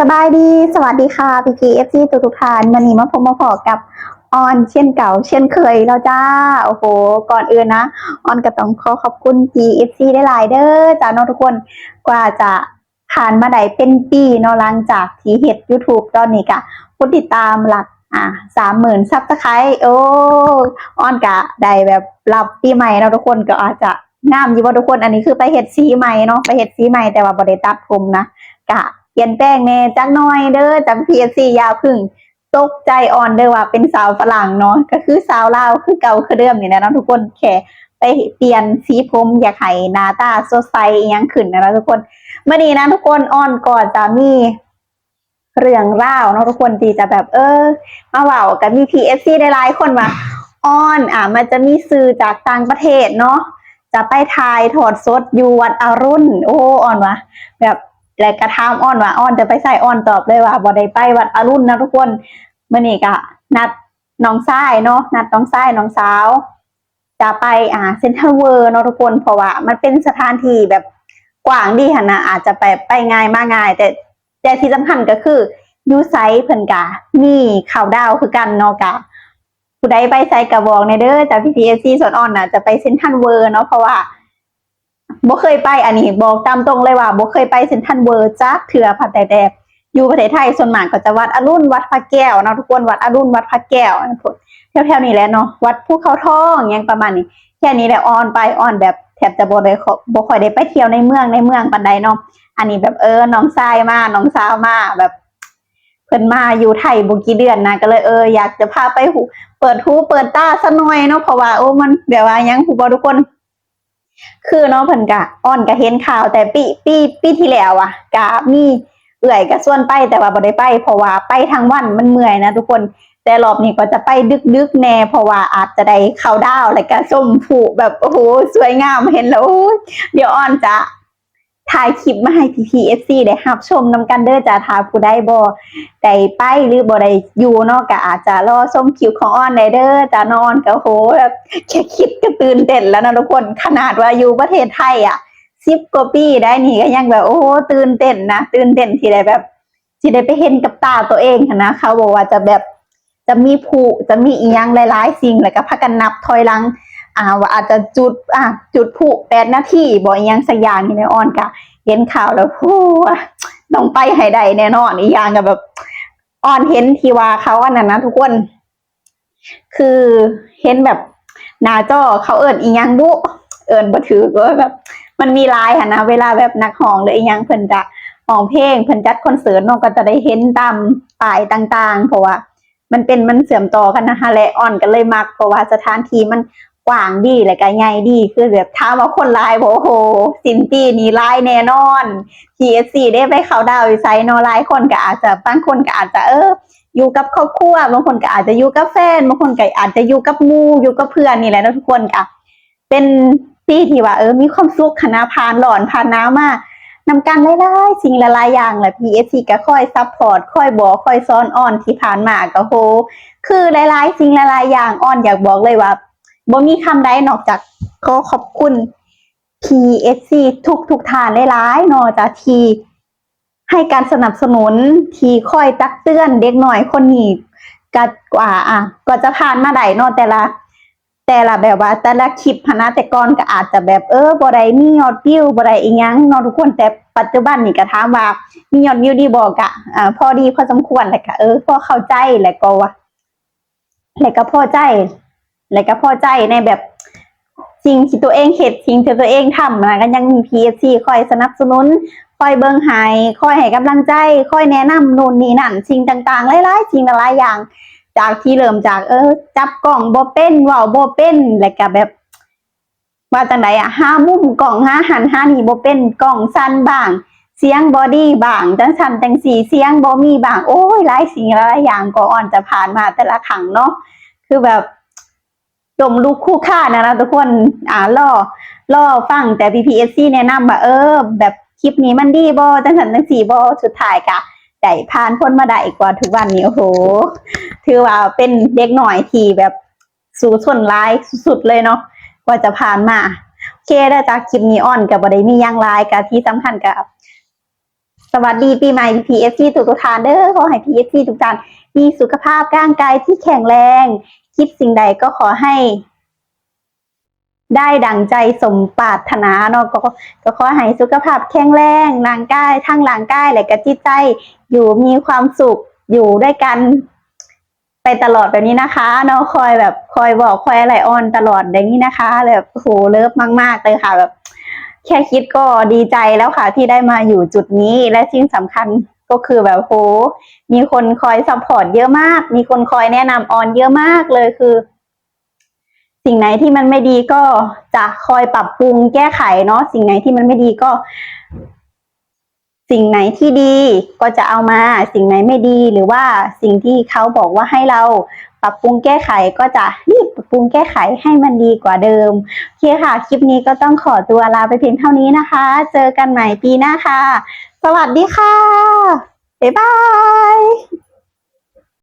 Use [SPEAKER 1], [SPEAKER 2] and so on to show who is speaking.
[SPEAKER 1] สบายดี สวัสดีค่ะพีพีเอฟซีทุกทุกท่านวันนี้มาพบมาพอกับออนเช่นเก่า เช่นเคยแล้วจ้า โอ้โห ก่อนอื่นนะออนก็ต้องขอขอบคุณ PFC ได้หลายเด้อจ้าน้องทุกคนกว่าจะผ่านมาได้เป็นปีเนาะหลังจากที่เฮ็ด YouTube ตอนนี้กะผู้ติดตามหลักอะสามหมื่นซับสไครต์โอ้ออนกะได้แบบรับปีใหม่เนาะทุกคนก็อาจจะงามอยู่ว่าทุกคนอันนี้คือไปเฮ็ดสีใหม่เนาะไปเฮ็ดสีใหม่แต่ว่าบ่ได้ตัดผมนะกะ เปลี่ยนแปลงแน่จักหน่อยเด้อจาก PFC ยาวพึ่งตกใจอ่อนเด้อว่าเป็นสาวฝรั่งเนาะก็คือสาวลาวคือเก่าคือเดิมนี่แหละเนาะทุกคนแค่ไปเปลี่ยนสีผมอยากให้หน้าตาสดใสอิหยังขึ้นนะนะทุกคนเมื่อนี้นะทุกคนอ่อนก่อนจะมีเรื่องเล่าวเนาะทุกคนที่จะแบบเออ มาเว่ากับมี PFC ได้หลายคนว่าอ้อนอะมันจะมีสื่อจากต่างประเทศเนาะจะไปถ่ายถอดสดอยู่วัดอรุณโอ้อ่อนวะแบบ และกระทามอ้อนว่าอ้อนจะไปใส่อ้อนตอบเลยว่าบ่ได้ไปวัดอรุณนะทุกคนเมื่อนี้ก็นัดน้องชายเนาะนัดน้องชายน้องสาว จะไปอ่าเซ็นทรัลเวิร์เนาะทุกคนเพราะว่ามันเป็นสถานที่แบบกว้างดีหันนะอาจจะไปไปง่ายมากง่าย แต่แต่ที่สำคัญก็คือยูไซเพิ่นกะมีข่าวดาวคือกันเนาะกะผู้ใดไปไซกะบอกในเด้อจากพี่พีเอซีส่วนอ่อนน่ะจะไปเซ็นทรัลเวิร์เนาะเพราะว่า บ่เคยไปอันนี้บอกตามตรงเลยว่าบ่เคยไปเซนทรัลเวิร์จักเถื่อพัดแต่แต่อยู่ประเทศไทยส่วนมากก็จะวัดอรุณวัดพระแก้วเนาะทุกคนวัดอรุณวัดพระแก้วแถวๆนี้แหละเนาะวัดภูเขาทองอหยังประมาณนี้แค่นี้แหละออนไปออนแบบแทบจะบ่ได้บ่ค่อยได้ไปเที่ยวในเมืองในเมืองปานใดเนาะอันนี้แบบเออน้องชายมาน้องสาวมาแบบเพิ่นมาอยู่ไทยบ่กี่เดือนนะก็เลยเอออยากจะพาไปหูเปิดหูเปิดตาซะหน่อยเนาะเพราะว่าโอ้มันแบบว่ายังผู้บ่ทุกคน คือเนาะเพิ่นกะอ้อนก็เห็นข่าวแต่ปีปีปีที่แล้วอะกะมีเอื่อยกะส่วนไปแต่ว่าบ่ได้ไป เพราะว่าไปทั้งวันมันเมื่อยนะทุกคนแต่รอบนี้ก็จะไปดึกๆแน่เพราะว่าอาจจะได้เข้าดาวแล้วก็ส้มผูแบบโอ้โหสวยงามเห็นแล้วเดี๋ยวอ้อนจะ ถ่ายคลิปมาให้ PPFC ได้รับชมนำกันเด้อจะทาผู้ได้บ่ได้ไปหรือบ่ได้อยู่เนาะก็อาจจะรอชมคลิปของอ้อนได้เด้อจะนอนก็โหแบบแค่คิดก็ตื่นเต้นแล้วนะทุกคนขนาดว่าอยู่ประเทศไทยอะสิบกว่าปีได้นี่ก็ยังแบบโอ้โหตื่นเต้นนะตื่นเต้นที่ได้แบบที่ได้ไปเห็นกับตาตัวเองนะเขาบอกว่าจะแบบจะมีผูจะมีอียังหลายๆสิ่งแล้วก็พากันนับถอยหลัง อ่าว่าอาจจะจุดอ่าจุดผูแปดนาทีบ่อยังสักอย่างนี่ในออนกะเห็นข่าวแล้วฮู้ต้องไปให้ได้แน่นอนอีกอย่างกับแบบออนเห็นทีว่าเขาอันนั้นนะทุกคน คือเห็นแบบหน้าจอเขาเอิญอีหยังบุเอิญบ่ถือก็แบบ มันมีลายค่ะนะเวลาแบบนักห้องหรืออีหยังเพิ่นจะห้องเพลงเพิ่นจัดคอนเสิร์ตนาะก็จะได้เห็นตามป้ายต่าง ๆ เพราะว่ามันเป็นมันเสื่อมต่อกันนะคะและอ่อนกันเลยมักเพราะว่าสถานที่มัน กว้างดีและก็ใหญ่ดี คือแบบถามาคนลายโอ้โหสินปีนี้ลายแน่นอน TSC ได้ไปเขาดาวน์อยู่ไซน์นอลายคนก็อาจจะบางคนก็อาจจะเอออยู่กับครอบครัวบางคนก็อาจจะอยู่กับแฟนบางคนก็อาจจะอยู่กับมูอยู่กับเพื่อนนี่แหละนะทุกคนก็เป็นปีที่ว่าเออมีความสุขคณะผ่านหลอนผ่านน้ำมากนำกันหลายๆสิ่งหลายอย่างแหละ PSC ก็ค่อยซัพพอร์ตค่อยบอกค่อยซ้อนอ่อนที่ผ่านมาก็โห คือหลายๆสิ่งหลายอย่างอ่อนอยากบอกเลยว่า บ่มีคำใดนอกจากขอขอบคุณ PSC ทุกทุกทานหลายๆเนอกจากทีให้การสนับสนุนทีคอยตักเตือนเด็กหน่อยคนนี้ก็กว่าอะก็จะผ่านมาได้เนอแต่ละ แต่ละแบบว่า แต่ละคลิปหั้นะแต่ก่อนก็อาจจะแบบเออบ่ได้มียอดวิวบ่ได้อีหยังเนาะทุกคนแต่ปัจจุบันนี่ก็ถามว่า มียอดวิวดีบ่กอะอ่าพอดีพอสมควรแหละก็เออพอเข้าใจแล้วก็ว่าแล้วก็พอใจ แล้วก็พอใจในแบบสิ่งที่ตัวเองเห็ดสิ่งที่ตัวเองทำนะก็ยังมี PSC คอยสนับสนุนคอยเบิ่งให้คอยให้กำลังใจคอยแนะนำนู่นนี่นั่นสิ่งต่างๆหลายๆสิ่งหลายอย่าง จากที่เริ่มจากเออ จับกล่องโบเป็นว้าวโบเป็นแล้วก็แบบว่าจังไดอะห้ามุมกล่องห้าหันห้านี่บ่เป็นกล่องสั้นบ้าง เสียงบอดี้บ้างจังสันจังสีเสียงบ่มีบ้างโอ้ยหลายสิ่งหลายอย่างก็อ่อนจะผ่านมาแต่ละครั้งเนาะคือแบบ จมลูกคู่ค่านะนะทุกคนอ่าล่อล่อฟังแต่ PPSC แนะนำว่าเออ แบบคลิปนี้มันดีบ่จังสันจังสีบ่สุดท้ายกะได้ผ่านพ้นมาได้อีกว่าทุกวันนี้โอ้โห ถือว่าเป็นเด็กหน่อยที่แบบสู้ชนร้ายสุดๆเลยเนาะกว่าจะผ่านมาโอเคได้จากคลิปนี้อ่อนกับบได้มีหยังลายกับที่สำคัญกับสวัสดีปีใหม่ PFC ทุกทุกทานเด้อขอให้ PFC ทุกท่านมีสุขภาพร่างกายที่แข็งแรง คิดสิ่งใดก็ขอให้ ได้ดังใจสมปรารถนาเนาะก็ก็ขอให้สุขภาพแข็งแรงร่างกายทั้งร่างกายและก็จิตใจ อยู่มีความสุขอยู่ด้วยกัน ไปตลอดแบบนี้นะคะเนาะคอยแบบคอยบอกคอยอะไรออนตลอดอย่างนี้นะคะแบบโหเลิฟมาก ๆ เลยค่ะแบบแค่คิดก็ดีใจแล้วค่ะที่ได้มาอยู่จุดนี้และที่สำคัญ ก็คือแบบโหมีคนคอยซัพพอร์ตเยอะมาก มีคนคอยแนะนำออนเยอะมากเลยคือ สิ่งไหนที่มันไม่ดีก็จะคอยปรับปรุงแก้ไขเนาะสิ่งไหนที่มันไม่ดีก็ สิ่งไหนที่ดีก็จะเอามา สิ่งไหนไม่ดีหรือว่าสิ่งที่เขาบอกว่าให้เราปรับปรุงแก้ไขก็จะรีบปรับปรุงแก้ไขให้มันดีกว่าเดิมโอเคค่ะ คลิปนี้ก็ต้องขอตัวลาไปเพียงเท่านี้นะคะ เจอกันใหม่ปีหน้าค่ะ สวัสดีค่ะ บ๊ายบาย